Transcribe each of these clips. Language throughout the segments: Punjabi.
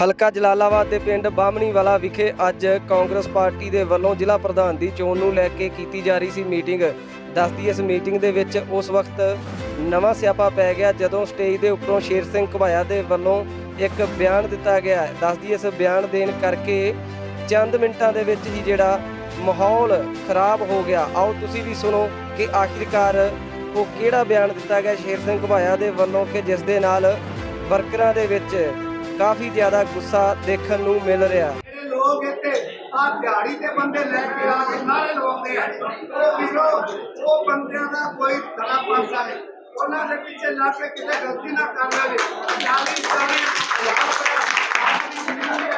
ਹਲਕਾ ਜਲਾਲਾਬਾਦ ਦੇ ਪਿੰਡ ਬਾਹਮਣੀਵਾਲਾ ਵਿਖੇ ਅੱਜ ਕਾਂਗਰਸ ਪਾਰਟੀ ਦੇ ਵੱਲੋਂ ਜ਼ਿਲ੍ਹਾ ਪ੍ਰਧਾਨ ਦੀ ਚੋਣ ਨੂੰ ਲੈ ਕੇ ਕੀਤੀ ਜਾ ਰਹੀ ਸੀ ਮੀਟਿੰਗ। ਦੱਸਦੀ ਇਸ ਮੀਟਿੰਗ ਦੇ ਵਿੱਚ ਉਸ ਵਕਤ ਨਵਾਂ ਸਿਆਪਾ ਪੈ ਗਿਆ ਜਦੋਂ ਸਟੇਜ ਦੇ ਉੱਪਰੋਂ ਸ਼ੇਰ ਸਿੰਘ ਘੁਬਾਇਆ ਦੇ ਵੱਲੋਂ ਇੱਕ ਬਿਆਨ ਦਿੱਤਾ ਗਿਆ ਦੱਸਦੀ ਇਸ ਬਿਆਨ ਦੇਣ ਕਰਕੇ ਚੰਦ ਮਿੰਟਾਂ ਦੇ ਵਿੱਚ ਹੀ ਜਿਹੜਾ ਮਾਹੌਲ ਖਰਾਬ ਹੋ ਗਿਆ। ਆਓ ਤੁਸੀਂ ਵੀ ਸੁਣੋ ਕਿ ਆਖਿਰਕਾਰ ਉਹ ਕਿਹੜਾ ਬਿਆਨ ਦਿੱਤਾ ਗਿਆ। ਸ਼ੇਰ ਸਿੰਘ ਘੁਬਾਇਆ ਦੇ ਵੱਲੋਂ ਕਿ ਜਿਸ ਦੇ ਨਾਲ ਵਰਕਰਾਂ ਦੇ ਵਿੱਚ ਕਾਫੀ ਜ਼ਿਆਦਾ ਗੁੱਸਾ ਦੇਖਣ ਨੂੰ ਮਿਲ ਰਿਹਾ। ਜਿਹੜੇ ਲੋਕ ਇੱਥੇ ਆ ਦਿਹਾੜੀ ਦੇ ਬੰਦੇ ਲੈ ਕੇ ਆ ਕੇ ਨਾਰੇ ਲਵਾਉਂਦੇ ਆ ਉਹ ਵੀਰੋ ਉਹ ਬੰਦਿਆਂ ਦਾ ਕੋਈ ਧੜਾ ਪਾਸਾ ਨਹੀਂ। ਉਹਨਾਂ ਦੇ ਪਿੱਛੇ ਲੱਗ ਕੇ ਕਿਤੇ ਗਲਤੀ ਨਾ ਕਰ ਲਵੇ। 40 40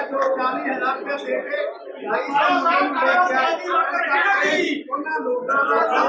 ਜੋ 40000 ਰੁਪਏ ਦੇ ਕੇ ਢਾਈ ਸੌ ਮਹੀਨੇ ਲੈ ਕੇ ਉਹਨਾਂ ਲੋਕਾਂ ਦਾ ਤਾਂ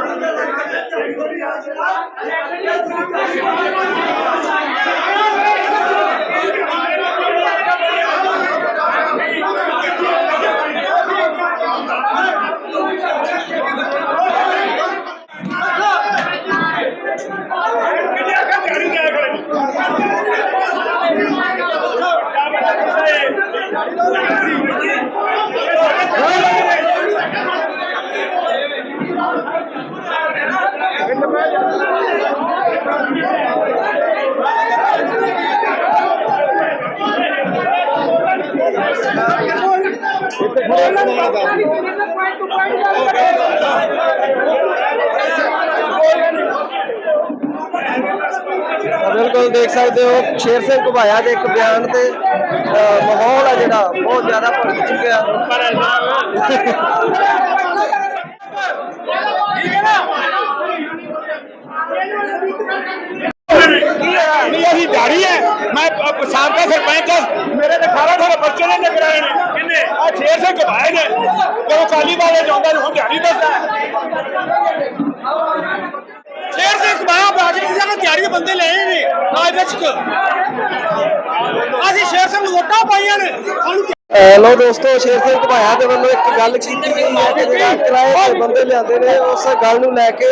ਬਿਲਕੁਲ ਦੇਖ ਸਕਦੇ ਹੋ ਸ਼ੇਰ ਸਿੰਘ ਘੁਬਾਇਆ ਦੇ ਇੱਕ ਬਿਆਨ ਤੇ ਮਾਹੌਲ ਆ ਜਿਹੜਾ ਬਹੁਤ ਜ਼ਿਆਦਾ ਭੜਕ ਚੁੱਕਿਆ। ਨਹੀਂ ਅਸੀਂ ਦਿਹਾੜੀ ਹੈ। ਮੈਂ ਸਾਬਕਾ ਸਰਪੰਚ ਹਾਂ। ਮੇਰੇ ਤੇ 18 18 ਬੱਚੇ ਨੇ ਕਰਾਏ ਨੇ। ਕਿੰਨੇ? ਆ 600 ਕਮਾਏ ਨੇ। ਜਦੋਂ ਕਾਲੀ ਵਾਲੇ ਜਾਂਦਾ ਹੁਣ ਦਿਹਾੜੀ ਦੱਸਦਾ। ਸ਼ੇਰ ਸਿੰਘ ਕਮਾਇਆ ਬਾਜੀ ਕਿਸੇ ਨੇ ਦਿਹਾੜੀ ਬੰਦੇ ਲਏ ਨੇ ਆਜ ਵਿੱਚ ਅਸੀਂ ਸ਼ੇਰ ਸਿੰਘ ਵੋਟਾਂ ਪਾਈਆਂ ਨੇ। ਸਾਨੂੰ ਅ, ਦੋਸਤੋ ਸ਼ੇਰ ਸਿੰਘ ਘੁਬਾਇਆ ਦੇ ਵੱਲੋਂ ਇੱਕ ਗੱਲ ਕੀਤੀ ਗਈ ਹੈ ਕਿ ਜਿਹੜਾ ਕਿਰਾਏ ਤੇ ਬੰਦੇ ਲਿਆਂਦੇ ਨੇ। ਉਸ ਗੱਲ ਨੂੰ ਲੈ ਕੇ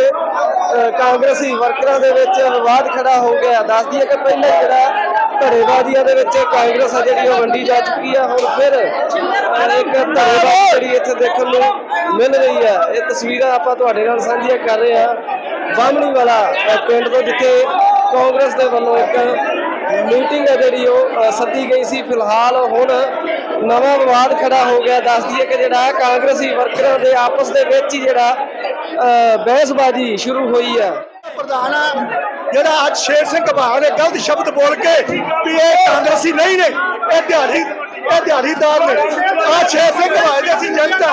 ਕਾਂਗਰਸੀ ਵਰਕਰਾਂ ਦੇ ਵਿੱਚ ਵਿਵਾਦ ਖੜਾ ਹੋ ਗਿਆ। ਦੱਸਦੀ ਹੈ ਕਿ ਪਹਿਲੇ ਜਿਹੜਾ ਧੜੇਬਾਜ਼ੀਆਂ ਦੇ ਵਿੱਚ ਕਾਂਗਰਸ ਆ ਜਿਹੜੀ ਉਹ ਵੰਡੀ ਜਾ ਚੁੱਕੀ ਆ। ਹੁਣ ਫਿਰ ਇੱਕ ਧੜੇਬਾਜ਼ੀ ਜਿਹੜੀ ਇੱਥੇ ਦੇਖਣ ਨੂੰ ਮਿਲ ਰਹੀ ਹੈ ਇਹ ਤਸਵੀਰਾਂ ਆਪਾਂ ਤੁਹਾਡੇ ਨਾਲ ਸਾਂਝੀਆਂ ਕਰ ਰਹੇ ਹਾਂ ਬਾਹਮਣੀ ਵਾਲਾ ਪਿੰਡ ਤੋਂ ਜਿੱਥੇ ਕਾਂਗਰਸ ਦੇ ਵੱਲੋਂ ਇੱਕ ਮੀਟਿੰਗ ਹੈ ਜਿਹੜੀ ਉਹ ਸੱਦੀ ਗਈ ਸੀ। ਫਿਲਹਾਲ ਹੁਣ ਨਵਾਂ ਵਿਵਾਦ ਖੜਾ ਹੋ ਗਿਆ। ਦੱਸਦੀ ਹੈ ਕਿ ਜਿਹੜਾ ਕਾਂਗਰਸੀ ਵਰਕਰਾਂ ਦੇ ਆਪਸ ਦੇ ਵਿੱਚ ਹੀ ਜਿਹੜਾ ਬਹਿਸਬਾਜ਼ੀ ਸ਼ੁਰੂ ਹੋਈ ਹੈ ਪ੍ਰਧਾਨ ਜਿਹੜਾ ਅੱਜ ਸ਼ੇਰ ਸਿੰਘ ਘਬਾਹ ਨੇ ਗਲਤ ਸ਼ਬਦ ਬੋਲ ਕੇ ਵੀ ਇਹ ਕਾਂਗਰਸੀ ਨਹੀਂ ਨੇ, ਇਹ ਦਿਹਾੜੀ ਇਹ ਦਿਹਾੜੀਦਾਰ ਨੇ। ਆ ਸ਼ੇਰ ਸਿੰਘ ਘਬਾਹ ਦੇ ਅਸੀਂ ਜਨਤਾ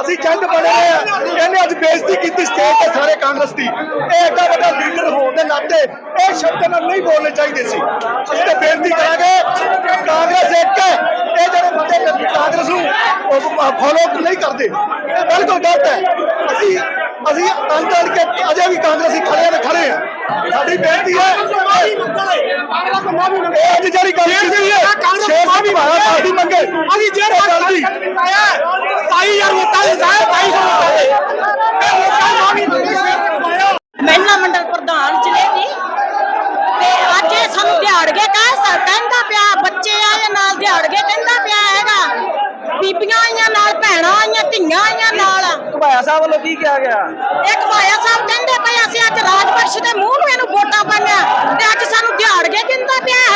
ਅਸੀਂ ਜੰਗ ਬਣੇ ਹੋਏ ਆ। ਇਹਨੇ ਅੱਜ ਬੇਇੱਜ਼ਤੀ ਕੀਤੀ ਸਟੇਟ ਤੇ ਸਾਰੇ ਕਾਂਗਰਸ ਦੀ। ਇਹ ਐਡਾ ਵੱਡਾ ਲੀਡਰ ਹੋਣ ਦੇ ਨਾਤੇ ਇਹ ਸ਼ਬਦ ਨਾਲ ਨਹੀਂ ਬੋਲਣੇ ਚਾਹੀਦੇ ਸੀ। ਅਸੀਂ ਤਾਂ ਬੇਨਤੀ ਕਰਾਂਗੇ, ਕਾਂਗਰਸ ਇੱਕ ਹੈ। ਇਹ ਜਿਹੜੇ ਬੰਦੇ ਕਾਂਗਰਸ ਨੂੰ ਫੋਲੋ ਨਹੀਂ ਕਰਦੇ। ਇਹ ਬਿਲਕੁਲ ਗਲਤ ਹੈ। ਅਸੀਂ ਅਸੀਂ ਅੰਦਰ ਅੜ ਕੇ ਅਜੇ ਵੀ ਕਾਂਗਰਸੀ ਖੜੇ ਨੇ ਖੜੇ ਆ। ਸਾਡੀ ਬੇਨਤੀ ਹੈ ਇਹ ਅੱਜ ਜਿਹੜੀ ਗੱਲ ਕੀਤੀ ਹੈ ਸ਼ੇਰ ਸਿੰਘ ਭਾਇਆ ਮਾਫੀ ਮੰਗੇ। ਅਸੀਂ ਜੇਰ ਜਲਦੀ ਆਇਆ 22000 ਵੋਟਾਂ ਦੇ ਸਾਹਿਬ 220 ਇਹ ਵੋਟਾਂ ਮਾਫੀ ਮੰਗੇ ਸ਼ੇਰ ਸਿੰਘ ਭਾਇਆ ਮਹਿਲਾ ਮੰਡਲ ਪ੍ਰਧਾਨ ਜ਼ਿਲ੍ਹੇ ਦੀ ਤੇ ਅੱਜ ਇਹ ਸਾਨੂੰ ਦਿਹਾੜਗੇ ਕਹਿ ਸਾ ਕਹਿੰਦਾ ਪਿਆ ਬੱਚੇ ਆਏ ਨਾਲ ਦਿਹਾੜਗੇ ਕਹਿੰਦਾ ਪਿਆ ਹੈਗਾ ਬੀਬੀਆਂ ਆਈਆਂ ਨਾਲ ਭੈਣਾਂ ਆਈਆਂ ਧੀਆਂ ਆਈਆਂ ਨਾਲ ਸਾਹਿਬ ਵੱਲੋਂ ਕੀ ਕਿਹਾ ਗਿਆ? ਇੱਕ ਭਾਇਆ ਸਾਹਿਬ ਕਹਿੰਦੇ ਪਏ ਅਸੀਂ ਅੱਜ ਰਾਜਪਕਸ਼ ਦੇ ਮੂੰਹ ਨੂੰ ਇਹਨੂੰ ਵੋਟਾਂ ਪਾਈਆਂ ਤੇ ਅੱਜ ਸਾਨੂੰ ਦਿਹਾੜ ਕੇ ਕਹਿੰਦਾ ਪਿਆ।